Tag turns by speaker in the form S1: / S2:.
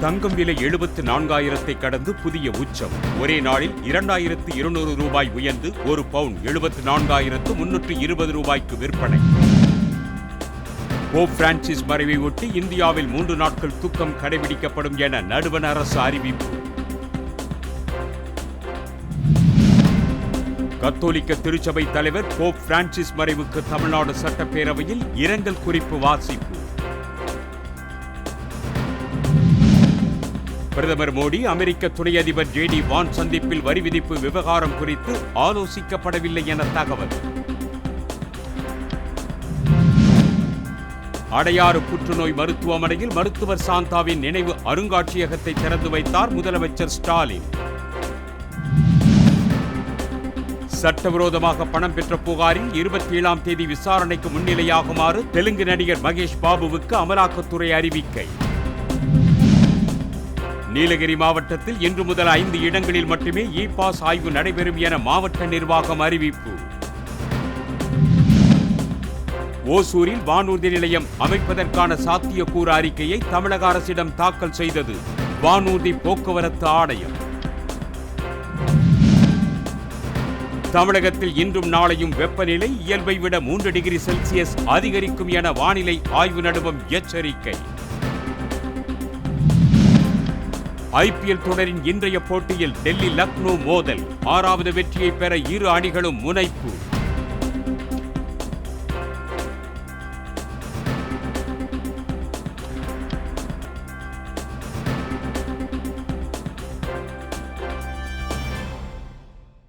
S1: தங்கம் விலை எழுபத்து நான்காயிரத்தை கடந்து புதிய உச்சம். ஒரே நாளில் இரண்டாயிரத்து இருநூறு ரூபாய் உயர்ந்து ஒரு பவுன் எழுபத்து நான்காயிரத்து முன்னூற்று இருபது ரூபாய்க்கு விற்பனை. போப் பிரான்சிஸ் மறைவை ஒட்டி இந்தியாவில் மூன்று நாட்கள் துக்கம் கடைபிடிக்கப்படும் என நடுவண் அரசு அறிவிப்பு. கத்தோலிக்க திருச்சபை தலைவர் போப் பிரான்சிஸ் மறைவுக்கு தமிழ்நாடு சட்டப்பேரவையில் இரங்கல் குறிப்பு வாசிப்பு. பிரதமர் மோடி அமெரிக்க துணை அதிபர் ஜே டி வான் சந்திப்பில் வரி விதிப்பு விவகாரம் குறித்து ஆலோசிக்கப்படவில்லை என தகவல். அடையாறு புற்றுநோய் மருத்துவமனையில் மருத்துவர் சாந்தாவின் நினைவு அருங்காட்சியகத்தை திறந்து வைத்தார் முதலமைச்சர் ஸ்டாலின். சட்டவிரோதமாக பணம் பெற்ற புகாரில் இருபத்தி ஏழாம் தேதி விசாரணைக்கு முன்னிலையாகுமாறு தெலுங்கு நடிகர் மகேஷ் பாபுவுக்கு அமலாக்கத்துறை அறிவிக்கை. நீலகிரி மாவட்டத்தில் இன்று முதல் ஐந்து இடங்களில் மட்டுமே இ பாஸ் ஆய்வு நடைபெறும் என மாவட்ட நிர்வாகம் அறிவிப்பு. ஓசூரில் வானூர்தி நிலையம் அமைப்பதற்கான சாத்தியக்கூறு அறிக்கையை தமிழக அரசிடம் தாக்கல் செய்தது வானூர்தி போக்குவரத்து ஆணையம். தமிழகத்தில் இன்றும் நாளையும் வெப்பநிலை இயல்பை விட மூன்று டிகிரி செல்சியஸ் அதிகரிக்கும் என வானிலை ஆய்வு நடுவம் எச்சரிக்கை. ஐபிஎல் தொடரின் இன்றைய போட்டியில் டெல்லி லக்னோ மோதல். ஆறாவது வெற்றியை பெற இரு அணிகளும் முனைப்பு.